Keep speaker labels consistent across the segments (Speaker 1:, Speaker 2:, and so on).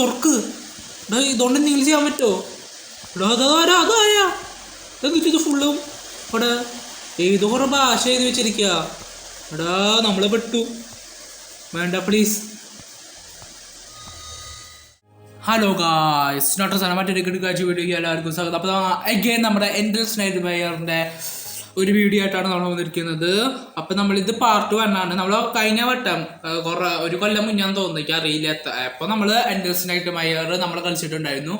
Speaker 1: തുറക്ക്. ഇതുകൊണ്ട് എന്തെങ്കിലും ചെയ്യാൻ പറ്റുമോ എടാ അതാരാ അതാരാ എന്നിട്ട് ഇത് ഫുള്ളും അവിടെ ഏത് കുറേ ഭാഷ എഴുതി വെച്ചിരിക്കുക എടാ നമ്മളെ പെട്ടു. വേണ്ട പ്ലീസ് ഹലോ ഗായ്സ് നോട്ട് സാധനം മറ്റൊരു കിടക്കാഴ്ച വീഡിയോ എല്ലാവർക്കും സ്വാഗതം. അപ്പോൾ അഗൈൻ നമ്മുടെ എൻഡൽസ് നൈറ്റ് ബയറിന്റെ ഒരു വീഡിയോ ആയിട്ടാണ് നമ്മൾ വന്നിരിക്കുന്നത്. അപ്പം നമ്മളിത് പാർട്ട് വൺ ആണ്. നമ്മൾ കഴിഞ്ഞ വട്ടം കുറേ ഒരു കൊല്ലം മുന്നാന്ന് തോന്നുന്നു. എനിക്ക് അറിയില്ല അപ്പോൾ നമ്മൾ എൻഡൽ മയർ നമ്മൾ കളിച്ചിട്ടുണ്ടായിരുന്നു.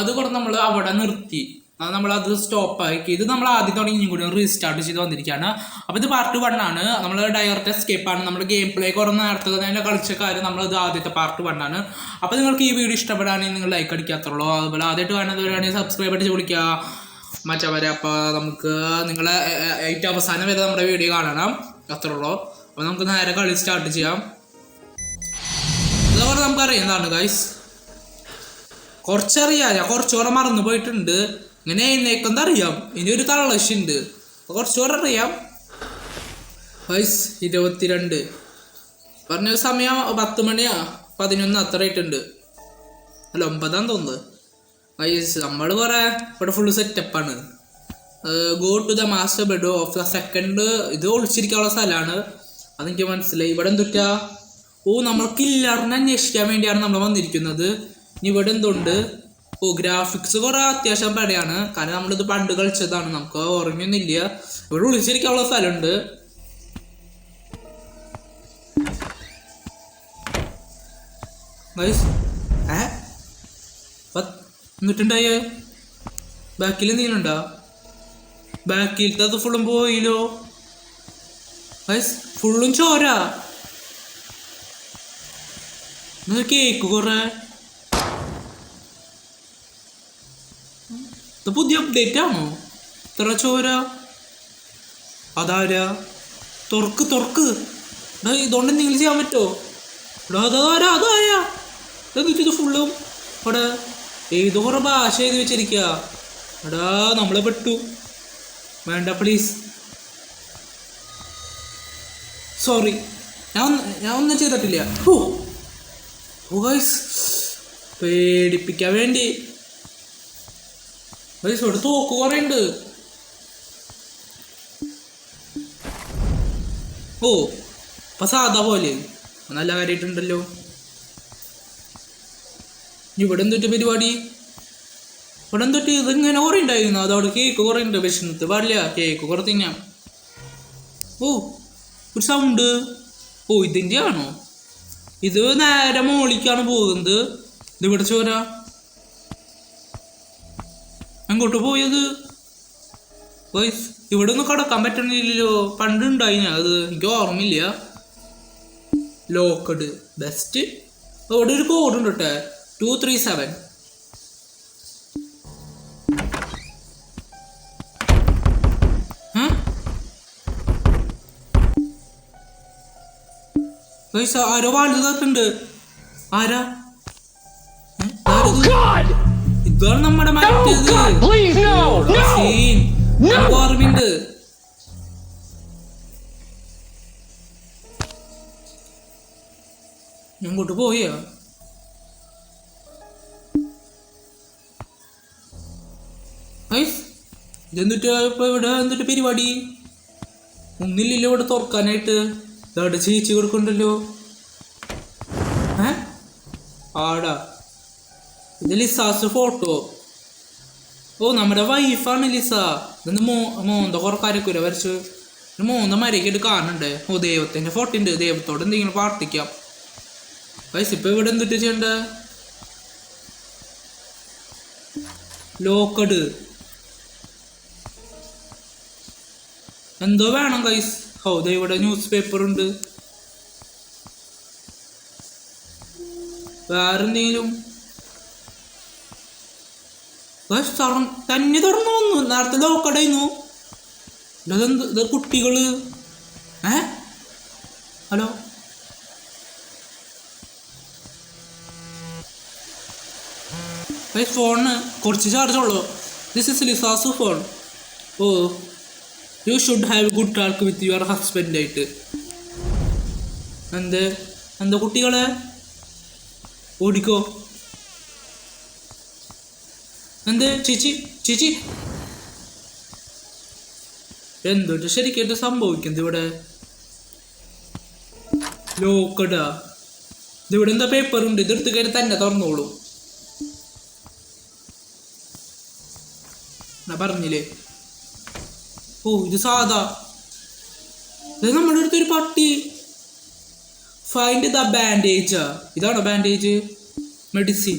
Speaker 1: അത് കൂടെ നമ്മൾ അവിടെ നിർത്തി. അത് സ്റ്റോപ്പ് ആക്കി ഇത് നമ്മൾ ആദ്യം തുടങ്ങി കൂടി റീസ്റ്റാർട്ട് ചെയ്ത് വന്നിരിക്കുകയാണ്. അപ്പോൾ ഇത് പാർട്ട് വൺ ആണ്. നമ്മൾ ഡയറക്റ്റ് എസ്കേപ്പ് ആണ്. നമ്മുടെ ഗെയിം പ്ലേ കുറഞ്ഞ നേരത്തെ തന്നെ കളിച്ച കാര്യം നമ്മളത് ആദ്യത്തെ പാർട്ട് വൺ ആണ്. അപ്പോൾ നിങ്ങൾക്ക് ഈ വീഡിയോ ഇഷ്ടപ്പെടുകയാണെങ്കിൽ നിങ്ങൾ ലൈക്ക് അടിക്കാത്തുള്ളൂ അതുപോലെ ആദ്യമായിട്ട് കാണുന്നവരാണെങ്കിൽ സബ്സ്ക്രൈബ് അടിച്ച് വിളിക്കുക. മറ്റവരെ അപ്പോൾ നമുക്ക് നിങ്ങളെ ഏറ്റവും അവസാനം വരെ നമ്മുടെ വീഡിയോ കാണണം. അത്രേ ഉള്ളൂ അപ്പോൾ നമുക്ക് നേരെ കളി സ്റ്റാർട്ട് ചെയ്യാം. അതുപോലെ നമുക്ക് അറിയുന്നതാണ് ഗൈസ് കുറച്ചറിയാം. ഞാൻ കുറച്ചുകൂടെ മറന്നു പോയിട്ടുണ്ട്. ഇങ്ങനെ എഴുന്നേക്കെന്ന് അറിയാം ഇനി ഒരു തള്ളശുണ്ട് കുറച്ചുകൂടെ അറിയാം. വയസ് ഇരുപത്തിരണ്ട്. പറഞ്ഞ സമയം പത്ത് മണിയാ. പതിനൊന്ന് അത്ര ആയിട്ടുണ്ട് അല്ല ഒമ്പതാന്ന് തോന്നുന്നത് വയസ്സ് നമ്മൾ കുറേ ഇവിടെ ഫുള്ള് സെറ്റപ്പാണ് go to the master bed of the second ഇത് ഒളിച്ചിരിക്കാനുള്ള സ്ഥലമാണ് അതെനിക്ക് മനസ്സിലായി. ഇവിടെ എന്തുറ്റാ ഓ നമ്മൾക്ക് ഇല്ലാറിനെ അന്വേഷിക്കാൻ വേണ്ടിയാണ് നമ്മൾ വന്നിരിക്കുന്നത്. ഇനി ഇവിടെ എന്തുണ്ട്? ഓ ഗ്രാഫിക്സ് കുറെ അത്യാവശ്യം പടയാണ് കാരണം നമ്മളിത് പണ്ട് കളിച്ചതാണ്. നമുക്ക് ഓർമ്മയൊന്നുമില്ല ഇവിടെ ഒളിച്ചിരിക്കാനുള്ള സ്ഥലമുണ്ട്. ഗൈസ് ഏ? എന്നിട്ടുണ്ടായേ? ബാക്കിൽ എന്തെങ്കിലുണ്ടോ ബാക്കിലത്തെ അത് ഫുള്ളും പോയില്ലോ. ഫുള്ളും ചോര. കേക്ക് കുറെ. പുതിയ അപ്ഡേറ്റ് ആണോ? ഇത്ര ചോര. അതാരാ? തുറക്ക് തുറക്ക്. ഇതുകൊണ്ട് എന്തെങ്കിലും ചെയ്യാൻ പറ്റുമോ അതാരാ? അതാരാ? എന്നിട്ട് ഇത് ഫുള്ളും ഇവിടെ ഏതോ കുറേ ഭാഷ എഴുതി വെച്ചിരിക്കുക എടാ നമ്മളെ പെട്ടു. വേണ്ട പ്ലീസ് സോറി ഞാൻ ഞാൻ ഒന്നും ചെയ്തിട്ടില്ല. പേടിപ്പിക്കാൻ വേണ്ടി. ഗൈസ് ഇവിടെ തോക്ക് കുറേ ഉണ്ട്. ഓ അപ്പൊ സാധാ പോലെ. നല്ല കാര്യമായിട്ടുണ്ടല്ലോ. ഇവിടെ എന്തൊട്ട് പരിപാടി? ഇവിടെ എന്തൊട്ട് ഇതിങ്ങനെ കുറേ ഉണ്ടായിരുന്നു. അതവിടെ കേക്ക് കുറേ വിഷമത്ത് പാടില്ല കേക്ക് കുറേ തിന്നാം. ഓ ഒരു സൗണ്ട് ഓ ഇതിന്റെ ആണോ? ഇത് നേരെ മോളിക്കാണ് പോകുന്നത്. ഇത് ഇവിടെ ചോര. എങ്ങോട്ട് പോയത്? വൈസ് ഇവിടെ ഒന്നും കടക്കാൻ പറ്റണില്ലല്ലോ. പണ്ടുണ്ടായി ഞാൻ. അത് എനിക്ക് ഓർമ്മയില്ല. ലോക്കഡ് ബെസ്റ്റ് അവിടെ ഒരു കോഡ് ഉണ്ട് കേട്ടെ ടു ത്രീ സെവൻ ആരോ ആരോ? തീർത്തുണ്ട് ആരാ? ഇതാണ് നമ്മുടെ മറ്റേത്. ഓർമ്മയുണ്ട് എങ്ങോട്ട് പോയാ? ഇപ്പൊ ഇവിടെ എന്നിട്ട് പരിപാടി? ഒന്നില്ലല്ലോ ഇവിടെ തുറക്കാനായിട്ട് ഇതവിടെ ചേച്ചി കൊടുക്കണ്ടല്ലോ ഏ? ആടാ. ഇത് ലിസാസ് ഫോട്ടോ. ഓ നമ്മുടെ വൈഫാണ് ലിസ. ഇന്ന് മോ മോന്ത കുറെ കരക്കുര വരച്ച് മോന്ത മരയ്ക്കിട്ട് കാണുന്നുണ്ട് ഓ ദൈവത്തിന്റെ ഫോട്ടോ ഉണ്ട്. ദൈവത്തോട് എന്തെങ്കിലും പ്രാർത്ഥിക്കാം. പൈസ ഇപ്പൊ ഇവിടെ എന്തിട്ട് ചെയ്യണ്ട? ലോക്കഡ് എന്തോ വേണം കൈസ് ദേ ഇവിടെ ന്യൂസ് പേപ്പർ ഉണ്ട് വേറെന്തെങ്കിലും തന്നെ തുറന്നു വന്നു. നേരത്തെ ലോക്കടായിരുന്നു ഇതെന്ത് ഇത് കുട്ടികൾ. ഏ? ഹലോ? ഫോണിന് കുറച്ച് ചാർജ് ഉള്ളൂ. This is ലിസാസു phone oh. You should have good talk with your husband ആയിട്ട്. എന്ത്? എന്താ കുട്ടികളെ? ഓടിക്കോ. എന്ത്? ചേച്ചി ചേച്ചി. എന്തൊട്ട് ശരിക്കും സംഭവിക്കുന്നത് ഇവിടെ? ലോക്കടാ ഇതിവിടെ എന്താ പേപ്പർ ഉണ്ട്? ഇതെടുത്ത് കയറി തന്നെ തുറന്നോളൂ. പറഞ്ഞില്ലേ? ഓ ഇത് സാധാ. ഇത് നമ്മുടെ അടുത്തൊരു പട്ടി. ഫൈൻഡ് ദ ബാൻഡേജ് ഇതാണോ ബാൻഡേജ് മെഡിസിൻ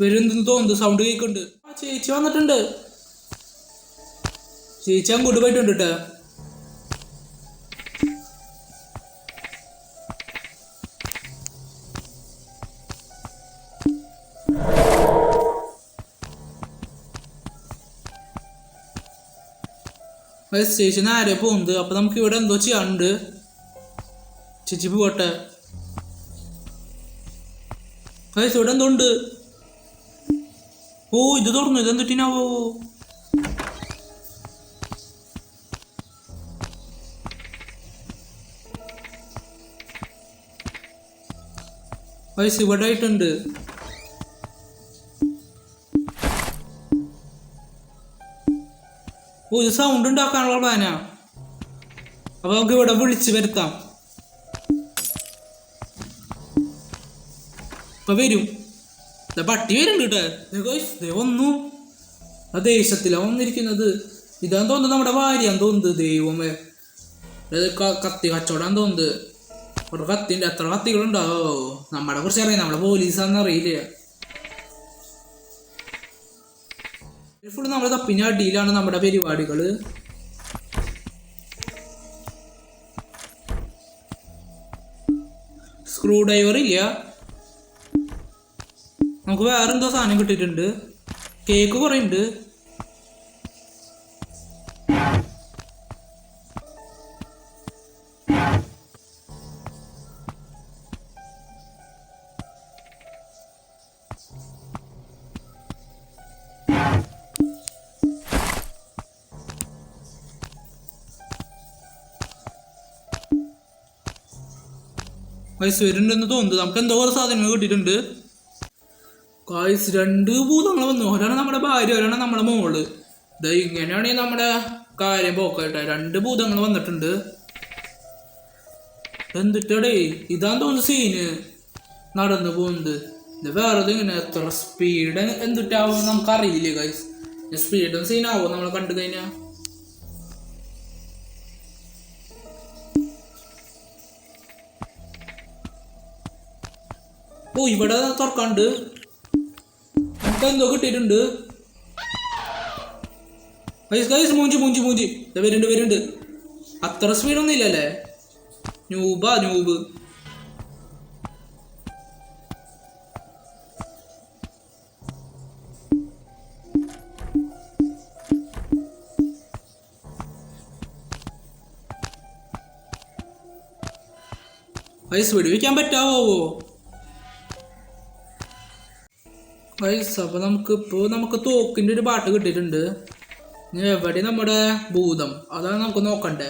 Speaker 1: വരുന്നു തോന്നുന്നു. സൗണ്ട് കേൾക്കുന്നുണ്ട്. ചേച്ചി വന്നിട്ടുണ്ട്. ചേച്ചി അങ്ങോട്ട് പോയിട്ടുണ്ട് കേട്ടോ സ്റ്റേഷൻ ആരെ പോകുന്നത് അപ്പൊ നമുക്ക് ഇവിടെ എന്തോ ചെയ്യാനുണ്ട്. ചിച്ചി പോട്ടെ. ഗൈസ് ഇവിടെ എന്തോ ഉണ്ട്. ഓ ഇത് തുറന്നു. ഇത് എന്തിട്ടിനാവോ ഗൈസ് ഇവിടെ ആയിട്ടുണ്ട്. ഇത് സൗണ്ട് ഉണ്ടാക്കാനുള്ള പ്ലാനാ അപ്പൊ നമുക്ക് ഇവിടെ വിളിച്ചു വരുത്താം. ഇപ്പൊ വരും. പട്ടി വരുന്നുണ്ട് കേട്ടോ. വന്നു. ആ ദേശത്തിലാ വന്നിരിക്കുന്നത്. ഇതാന്ന് തോന്നുന്നു നമ്മുടെ ഭാര്യയാന്ന് തോന്നുന്നത് ദൈവമേ. ഇത് കത്തി കച്ചവടം തോന്നുന്നത് ഇവിടെ കത്തിന്റെ എത്ര കത്തികളുണ്ടാവോ നമ്മളെ കുറിച്ച് അറിയാം. നമ്മളെ പോലീസാന്ന് അറിയില്ല. ഫുള്ള് നമ്മൾ തപ്പിന്റെ അടിയിലാണ് നമ്മുടെ പരിപാടികൾ സ്ക്രൂ ഡ്രൈവർ ഇല്ല. നമുക്ക് വേറെന്തോ സാധനം കിട്ടിയിട്ടുണ്ട്. കേക്ക് കുറേ ഉണ്ട്. വയസ്സ് വരുന്നുണ്ടെന്ന് തോന്നുന്നു നമുക്ക് എന്തോ കുറേ സാധനങ്ങൾ കിട്ടിയിട്ടുണ്ട്. കായ്സ് രണ്ട് ഭൂതങ്ങൾ വന്നു. ഒരാണ് നമ്മുടെ ഭാര്യ ഒരാണ് നമ്മുടെ മോൾ. ഇത് ഇങ്ങനെയാണ് നമ്മുടെ കാര്യം പോക്കട്ടെ. രണ്ട് ഭൂതങ്ങൾ വന്നിട്ടുണ്ട്. എന്തിട്ടടേ? ഇതാന്ന് തോന്നുന്നു സീന് നടന്നു പോകുന്നത്. ഇത് വേറെ ഇങ്ങനെ എത്ര സ്പീഡ് എന്തിട്ടാവും നമുക്ക് അറിയില്ലേ ഗൈസ് സ്പീഡും സീനാവോ നമ്മൾ കണ്ടു കഴിഞ്ഞാൽ ഓ ഇവിടെ തുറക്കാണ്ട് എന്തോ കിട്ടിയിട്ടുണ്ട്. മൂഞ്ചി മൂഞ്ചി മൂഞ്ചി. വരുന്നുണ്ട് വരുന്നുണ്ട്. അത്ര സ്പീഡൊന്നും ഇല്ലല്ലേ? ന്യൂബാ ന്യൂബ് വെടിവെക്കാൻ പറ്റാവോ? ഗൈസ് അപ്പൊ നമുക്ക് ഇപ്പൊ നമുക്ക് തോക്കിന്റെ ഒരു പാട്ട് കിട്ടിയിട്ടുണ്ട്. ഇനി എവിടെ നമ്മുടെ ഭൂതം? അതാണ് നമുക്ക് നോക്കണ്ടേ.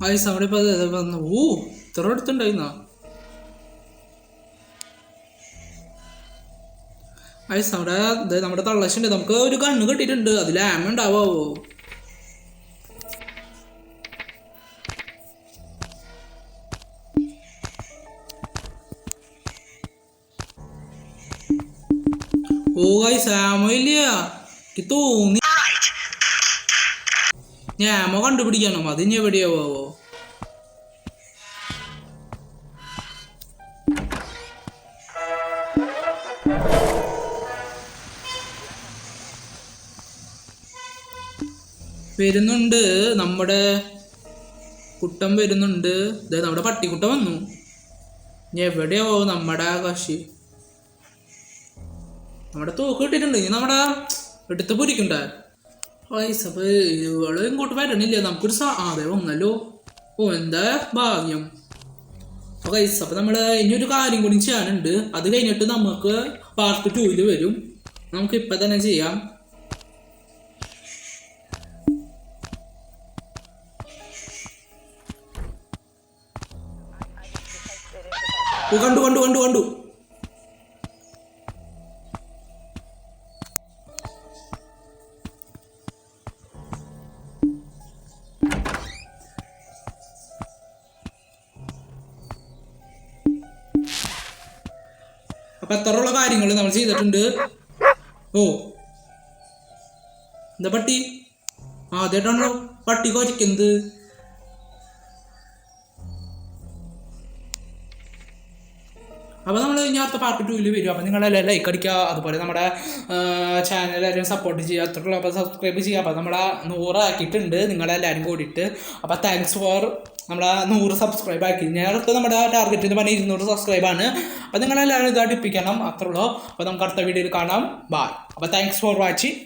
Speaker 1: ഗൈസ് അവിടെ ഇപ്പൊ ഇത് വന്നു. ഓ ഇത്ര അടുത്തുണ്ടായിരുന്നോ ഐസ് നമ്മുടെ നമ്മുടെ തള്ളശുണ്ട് നമുക്ക് ഒരു കണ്ണ് കിട്ടിയിട്ടുണ്ട്. അതിൽ ആമ ഉണ്ടാവോ ഓ ഗൈസ് ആമോ ഇല്ല. തോന്നി. ഞാൻ ആമ കണ്ടുപിടിക്കണം. അത് ഇനി എവിടെയാവോ വരുന്നുണ്ട്. നമ്മുടെ കുട്ടം വരുന്നുണ്ട്. ദേ നമ്മുടെ പട്ടിക്കുട്ടം വന്നു. ഇനി എവിടെയാവോ നമ്മുടെ കശി നമ്മുടെ തൂക്ക് കിട്ടിയിട്ടുണ്ട്. ഇനി നമ്മുടെ എടുത്ത് പൊരിക്കണ്ട? പൈസ ഇവൾ ഇങ്ങോട്ട് വരണില്ല? നമുക്കൊരു സാ അതെ വന്നല്ലോ. ഓ എന്താ ഭാഗ്യം. അപ്പൊ പൈസ അപ്പൊ ഇനി ഒരു കാര്യം കൂടി ചെയ്യാനുണ്ട്. അത് കഴിഞ്ഞിട്ട് നമുക്ക് പാർട്ട് ടൂവിൽ വരും. നമുക്ക് ഇപ്പൊ തന്നെ ചെയ്യാം. ഓ കണ്ടു കണ്ടു കണ്ടു കണ്ടു. അപ്പൊ എത്രയുള്ള കാര്യങ്ങൾ നമ്മൾ ചെയ്തിട്ടുണ്ട്? ഓ എന്താ പട്ടി? ആദ്യമായിട്ടാണല്ലോ പട്ടി കൊരക്കുന്നത് നമ്മൾ ഇനി അടുത്ത പാർട്ട് ടൂവിൽ വരും. അപ്പോൾ നിങ്ങളെല്ലാം ലൈക്ക് അടിക്കുക. അതുപോലെ നമ്മുടെ ചാനൽ എല്ലാവരും സപ്പോർട്ട് ചെയ്യുക. അത്രയുള്ള അപ്പോൾ സബ്സ്ക്രൈബ് ചെയ്യുക. അപ്പോൾ നമ്മളെ നൂറാക്കിയിട്ടുണ്ട് നിങ്ങളെല്ലാവരും കൂടിയിട്ട്. അപ്പോൾ താങ്ക്സ് ഫോർ നമ്മളെ നൂറ് സബ്സ്ക്രൈബ് ആക്കി. നേരത്തെ നമ്മുടെ ടാർഗറ്റ് എന്ന് പറഞ്ഞാൽ ഇരുന്നൂറ് സബ്സ്ക്രൈബാണ് അപ്പോൾ നിങ്ങളെല്ലാവരും ഇത് അത്രേ അത്രയുള്ളൂ അപ്പോൾ നമുക്ക് അടുത്ത വീഡിയോയിൽ കാണാം. ബായ് അപ്പോൾ താങ്ക്സ് ഫോർ വാച്ചിങ്